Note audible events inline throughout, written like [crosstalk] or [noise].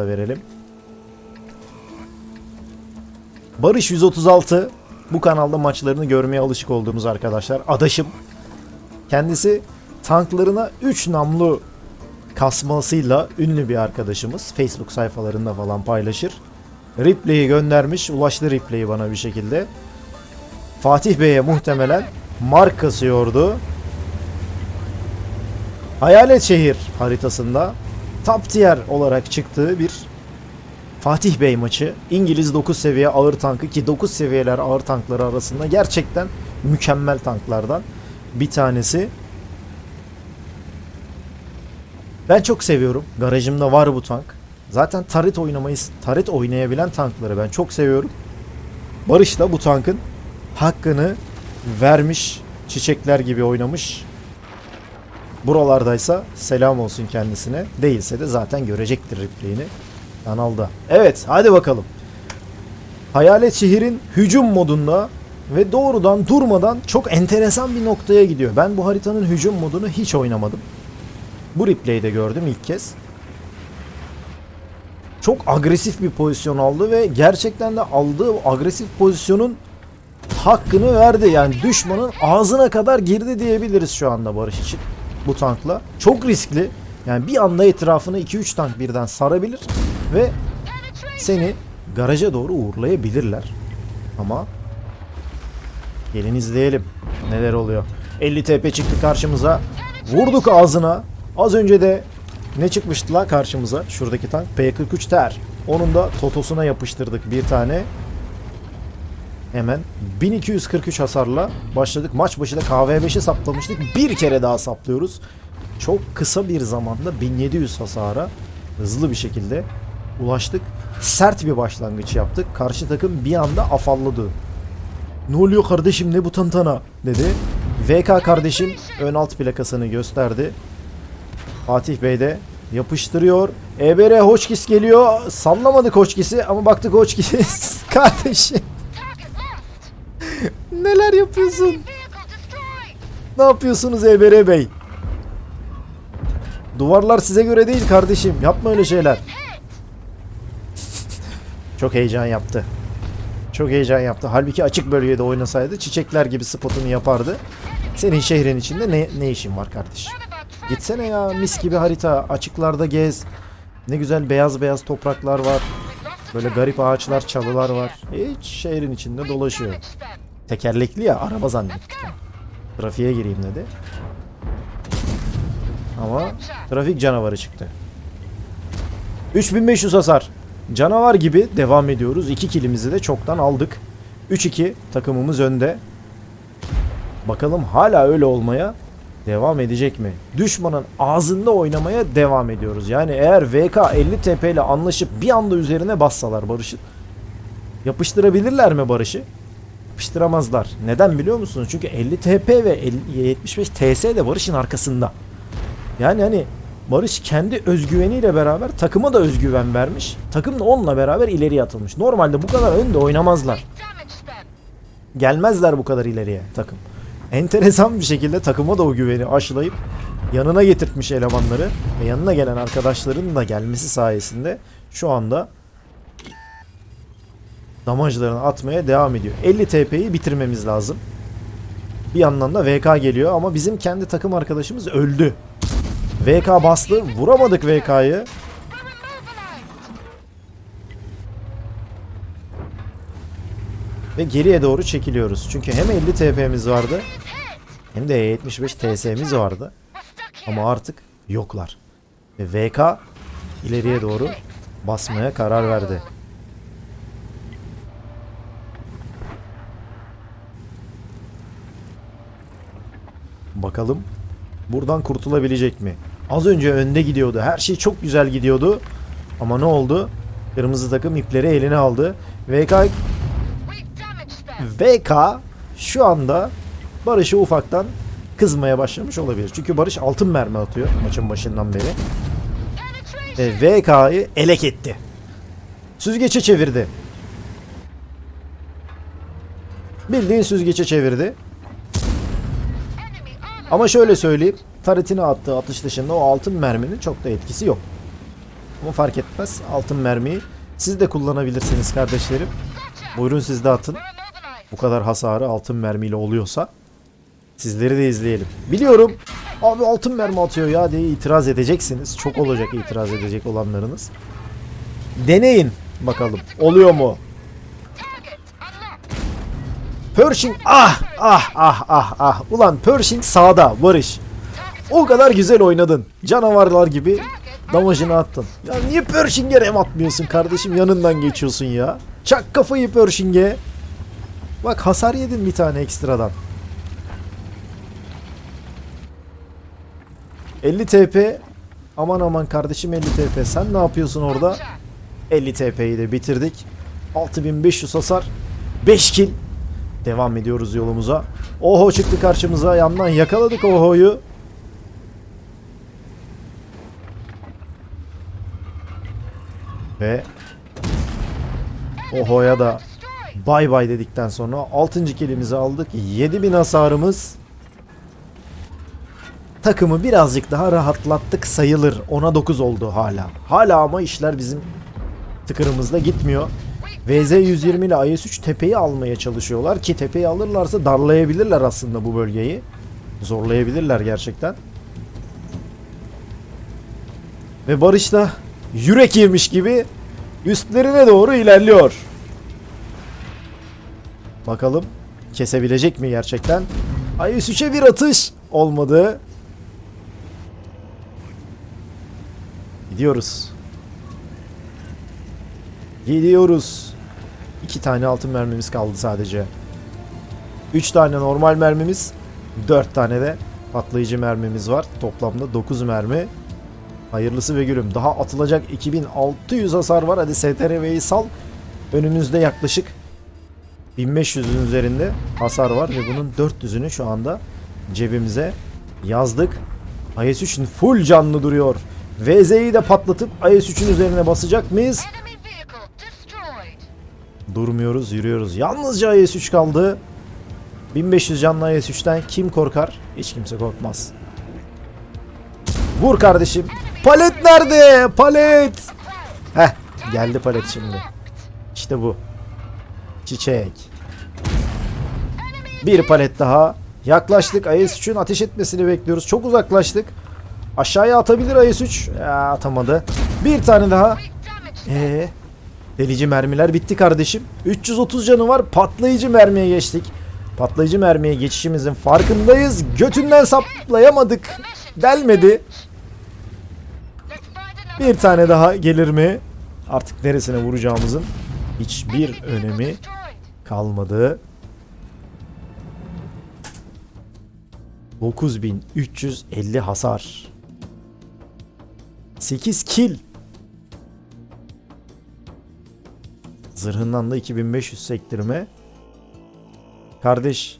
da verelim. Barış 136 bu kanalda maçlarını görmeye alışık olduğumuz arkadaşlar. Adaşım. Kendisi tanklarına 3 namlu kasmasıyla ünlü bir arkadaşımız. Facebook sayfalarında falan paylaşır. Replay'i göndermiş. Ulaştı replay'i bana bir şekilde. Fatih Bey'e muhtemelen mark kasıyordu. Hayalet Şehir haritasında top tier olarak çıktığı bir Fatih Bey maçı. İngiliz 9 seviye ağır tankı ki 9 seviyeler ağır tankları arasında gerçekten mükemmel tanklardan bir tanesi. Ben çok seviyorum. Garajımda var bu tank. Zaten taret oynamayı, taret oynayabilen tankları ben çok seviyorum. Barış da bu tankın hakkını vermiş. Çiçekler gibi oynamış. Buralardaysa selam olsun kendisine. Değilse de zaten görecektir replay'ini kanalda. Evet hadi bakalım. Hayalet şehrin hücum modunda ve doğrudan durmadan çok enteresan bir noktaya gidiyor. Ben bu haritanın hücum modunu hiç oynamadım. Bu replay'de gördüm ilk kez. Çok agresif bir pozisyon aldı ve gerçekten de aldığı agresif pozisyonun hakkını verdi. Yani düşmanın ağzına kadar girdi diyebiliriz şu anda Barış için bu tankla. Çok riskli. Yani bir anda etrafını 2-3 tank birden sarabilir ve seni garaja doğru uğurlayabilirler. Ama gelin izleyelim neler oluyor. 50 TP çıktı karşımıza. Vurduk ağzına. Az önce de ne çıkmıştı la karşımıza? Şuradaki tank P43 Ter. Onun da totosuna yapıştırdık bir tane. Hemen 1243 hasarla başladık. Maç başı da KV5'e saplamıştık. Bir kere daha saplıyoruz. Çok kısa bir zamanda 1700 hasara hızlı bir şekilde ulaştık. Sert bir başlangıç yaptık. Karşı takım bir anda afalladı. Ne oluyor kardeşim ne bu tantana dedi. VK kardeşim ön alt plakasını gösterdi. Fatih Bey de yapıştırıyor. EBR Hoçkis geliyor. Sallamadık Hoçkis'i ama baktık Hoçkis [laughs] kardeşim. Neler yapıyorsun? Ne yapıyorsunuz EBR Bey? Duvarlar size göre değil kardeşim. Yapma öyle şeyler. Çok heyecan yaptı. Çok heyecan yaptı. Halbuki açık bölgede oynasaydı çiçekler gibi spotunu yapardı. Senin şehrin içinde ne, ne işin var kardeşim? Gitsene ya mis gibi harita. Açıklarda gez. Ne güzel beyaz beyaz topraklar var. Böyle garip ağaçlar, çalılar var. Hiç şehrin içinde dolaşıyor. Tekerlekli ya araba zannettik. yani. Trafiğe gireyim dedi. Ama trafik canavarı çıktı. 3500 hasar. Canavar gibi devam ediyoruz. 2 kilimizi de çoktan aldık. 3-2 takımımız önde. Bakalım hala öyle olmaya devam edecek mi? Düşmanın ağzında oynamaya devam ediyoruz. Yani eğer VK 50 TP ile anlaşıp bir anda üzerine bassalar Barış'ı yapıştırabilirler mi Barış'ı? Yapıştıramazlar. Neden biliyor musunuz? Çünkü 50 TP ve 50 75 TS de Barış'ın arkasında. Yani hani Barış kendi özgüveniyle beraber takıma da özgüven vermiş. Takım da onunla beraber ileriye atılmış. Normalde bu kadar önde oynamazlar. Gelmezler bu kadar ileriye takım. Enteresan bir şekilde takıma da o güveni aşılayıp yanına getirtmiş elemanları ve yanına gelen arkadaşların da gelmesi sayesinde şu anda damajlarını atmaya devam ediyor. 50 TP'yi bitirmemiz lazım. Bir yandan da VK geliyor ama bizim kendi takım arkadaşımız öldü. VK bastı. Vuramadık VK'yı. Ve geriye doğru çekiliyoruz. Çünkü hem 50 TP'miz vardı hem de 75 TS'miz vardı. Ama artık yoklar. Ve VK ileriye doğru basmaya karar verdi. Bakalım buradan kurtulabilecek mi? Az önce önde gidiyordu. Her şey çok güzel gidiyordu. Ama ne oldu? Kırmızı takım ipleri eline aldı. VK VK şu anda Barış'ı ufaktan kızmaya başlamış olabilir. Çünkü Barış altın mermi atıyor maçın başından beri. Ve VK'yı elek etti. Süzgeçe çevirdi. Bildiğin süzgeçe çevirdi. Ama şöyle söyleyeyim. Taretine attığı atış dışında o altın merminin çok da etkisi yok. Ama fark etmez. Altın mermiyi siz de kullanabilirsiniz kardeşlerim. Buyurun siz de atın. Bu kadar hasarı altın mermiyle oluyorsa sizleri de izleyelim. Biliyorum abi altın mermi atıyor ya diye itiraz edeceksiniz. Çok olacak itiraz edecek olanlarınız. Deneyin bakalım. Oluyor mu? Pershing ah ah ah ah ah. Ulan Pershing sağda Barış. O kadar güzel oynadın. Canavarlar gibi damajını attın. Ya niye Pershing'e rem atmıyorsun kardeşim? Yanından geçiyorsun ya. Çak kafayı Pershing'e. Bak hasar yedin bir tane ekstradan. 50 TP. Aman aman kardeşim 50 TP. Sen ne yapıyorsun orada? 50 TP'yi de bitirdik. 6500 hasar. 5 kill. Devam ediyoruz yolumuza. Oho çıktı karşımıza. Yandan yakaladık Oho'yu. Ve Oho'ya da bay bay dedikten sonra 6. kilimizi aldık. 7000 hasarımız. Takımı birazcık daha rahatlattık sayılır. 10'a 9 oldu hala. Hala ama işler bizim tıkırımızda gitmiyor. VZ120 ile IS-3 tepeyi almaya çalışıyorlar ki tepeyi alırlarsa darlayabilirler aslında bu bölgeyi. Zorlayabilirler gerçekten. Ve Barış da yürek yemiş gibi üstlerine doğru ilerliyor. Bakalım kesebilecek mi gerçekten? IS-3'e bir atış olmadı. Gidiyoruz. Gidiyoruz. İki tane altın mermimiz kaldı sadece. Üç tane normal mermimiz. Dört tane de patlayıcı mermimiz var. Toplamda 9 mermi. Hayırlısı ve gülüm. Daha atılacak 2600 hasar var. Hadi STRV'yi sal. Önümüzde yaklaşık 1500'ün üzerinde hasar var ve bunun 400'ünü şu anda cebimize yazdık. IS-3'ün full canlı duruyor. VZ'yi de patlatıp IS-3'ün üzerine basacak mıyız? Durmuyoruz, yürüyoruz. Yalnızca IS-3 kaldı. 1500 canlı IS-3'ten kim korkar? Hiç kimse korkmaz. Vur kardeşim. Palet nerede? Palet. Heh, geldi palet şimdi. İşte bu. Çiçek. Bir palet daha. Yaklaştık. IS-3'ün ateş etmesini bekliyoruz. Çok uzaklaştık. Aşağıya atabilir IS-3. Ya, atamadı. Bir tane daha. Great damage. Ee, delici mermiler bitti kardeşim. 330 canı var. Patlayıcı mermiye geçtik. Patlayıcı mermiye geçişimizin farkındayız. Götünden saplayamadık. Delmedi. Bir tane daha gelir mi? Artık neresine vuracağımızın hiçbir önemi kalmadı. 9350 hasar. 8 kill. Zırhından da 2500 sektirme. Kardeş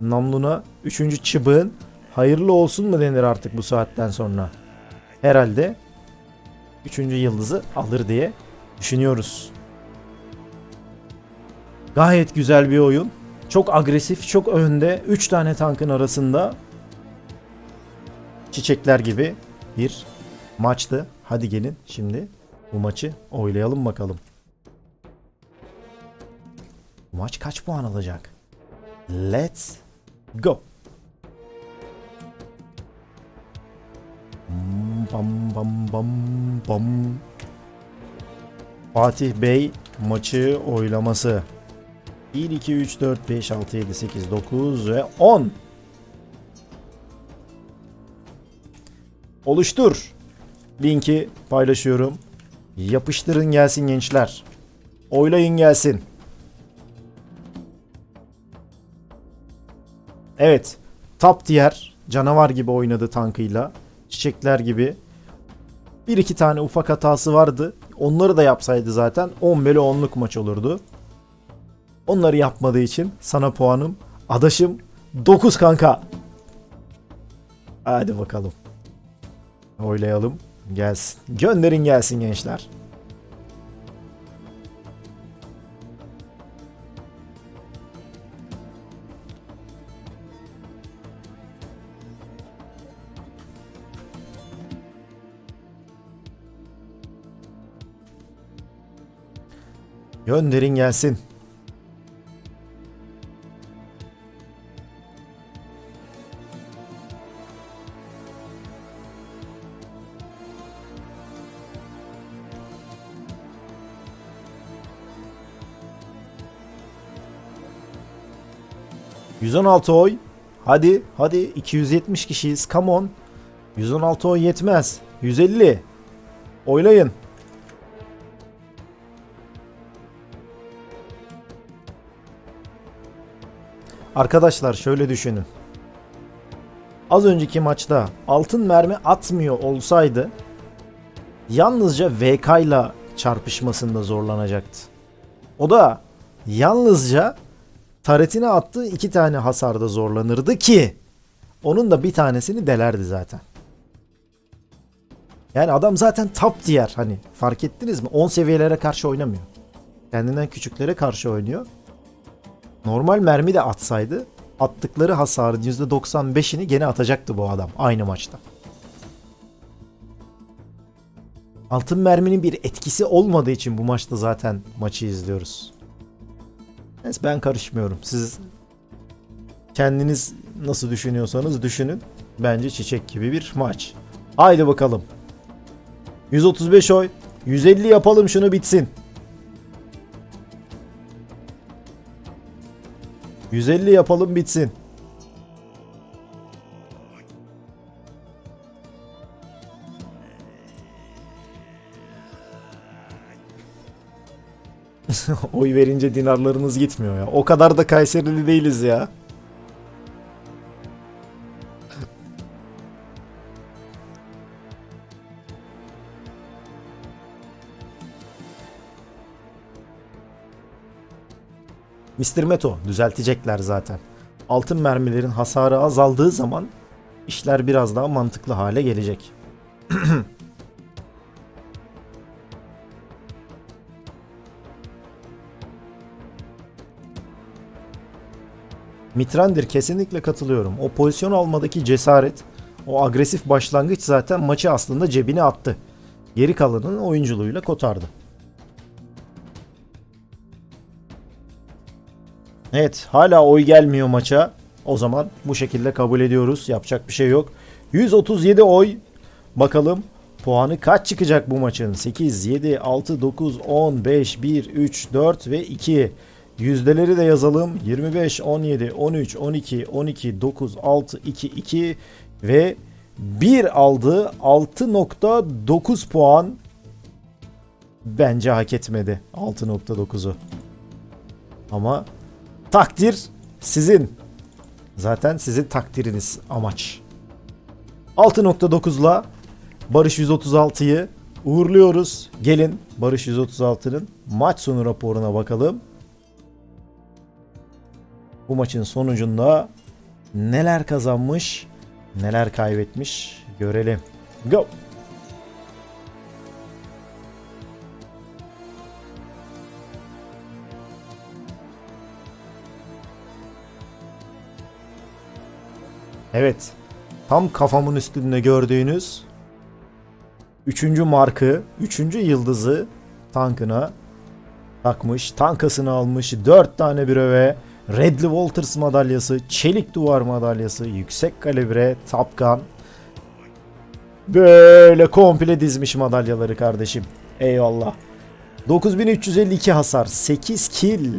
namluna 3. çıbığın hayırlı olsun mu denir artık bu saatten sonra? Herhalde 3. yıldızı alır diye düşünüyoruz. Gayet güzel bir oyun. Çok agresif, çok önde. 3 tane tankın arasında çiçekler gibi bir maçtı. Hadi gelin şimdi bu maçı oylayalım bakalım. Bu maç kaç puan alacak? Let's go. Bam bam bam bam. Fatih Bey maçı oylaması. 1, 2, 3, 4, 5, 6, 7, 8, 9 ve 10. Oluştur. Linki paylaşıyorum. Yapıştırın gelsin gençler. Oylayın gelsin. Evet. Top tier canavar gibi oynadı tankıyla. Çiçekler gibi. Bir iki tane ufak hatası vardı. Onları da yapsaydı zaten 10 bölü 10'luk maç olurdu. Onları yapmadığı için sana puanım adaşım 9 kanka. Hadi bakalım. Oylayalım. Gelsin. Gönderin gelsin gençler. Gönderin gelsin. ...116 oy. Hadi, hadi 270 kişiyiz. Come on. 116 oy yetmez. 150. Oylayın. Arkadaşlar şöyle düşünün. Az önceki maçta altın mermi atmıyor olsaydı yalnızca VK ile çarpışmasında zorlanacaktı. O da yalnızca taretine attığı iki tane hasarda zorlanırdı ki onun da bir tanesini delerdi zaten. Yani adam zaten top tier hani fark ettiniz mi? 10 seviyelere karşı oynamıyor. Kendinden küçüklere karşı oynuyor. Normal mermi de atsaydı attıkları hasarın %95'ini gene atacaktı bu adam aynı maçta. Altın merminin bir etkisi olmadığı için bu maçta zaten maçı izliyoruz. Neyse ben karışmıyorum. Siz kendiniz nasıl düşünüyorsanız düşünün. Bence çiçek gibi bir maç. Haydi bakalım. 135 oy. 150 yapalım şunu bitsin. 150 yapalım bitsin. [laughs] Oy verince dinarlarınız gitmiyor ya. O kadar da Kayserili değiliz ya. Mr. Meto düzeltecekler zaten. Altın mermilerin hasarı azaldığı zaman işler biraz daha mantıklı hale gelecek. [clears throat] Mitrandir kesinlikle katılıyorum. O pozisyon almadaki cesaret, o agresif başlangıç zaten maçı aslında cebine attı. Geri kalanının oyunculuğuyla kotardı. Evet hala oy gelmiyor maça. O zaman bu şekilde kabul ediyoruz. Yapacak bir şey yok. 137 oy. Bakalım puanı kaç çıkacak bu maçın? 8, 7, 6, 9, 10, 5, 1, 3, 4 ve 2. Yüzdeleri de yazalım. 25, 17, 13, 12, 12, 9, 6, 2, 2 ve 1 aldı. 6.9 puan. Bence hak etmedi 6.9'u. Ama takdir sizin. Zaten sizin takdiriniz amaç. 6.9'la Barış 136'yı uğurluyoruz. Gelin Barış 136'nın maç sonu raporuna bakalım. Bu maçın sonucunda neler kazanmış, neler kaybetmiş görelim. Go! Evet. Tam kafamın üstünde gördüğünüz 3. markı, 3. yıldızı tankına takmış. Tankasını almış. 4 tane breve. Redley Walters madalyası, çelik duvar madalyası, yüksek kalibre, Top Gun. Böyle komple dizmiş madalyaları kardeşim. Eyvallah. 9352 hasar, 8 kill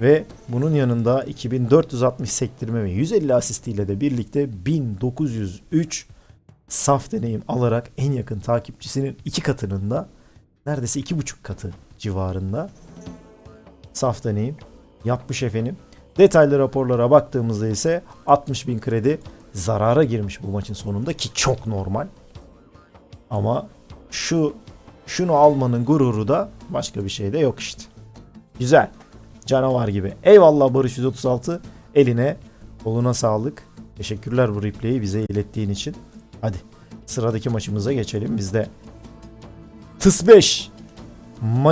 ve bunun yanında 2460 sektirme ve 150 asistiyle de birlikte 1903 saf deneyim alarak en yakın takipçisinin iki katının da neredeyse iki buçuk katı civarında saf deneyim yapmış efendim. Detaylı raporlara baktığımızda ise 60 bin kredi zarara girmiş bu maçın sonunda ki çok normal. Ama şu şunu almanın gururu da başka bir şey de yok işte. Güzel. Canavar gibi. Eyvallah Barış 136. Eline, koluna sağlık. Teşekkürler bu replay'i bize ilettiğin için. Hadi sıradaki maçımıza geçelim. Bizde Tıs 5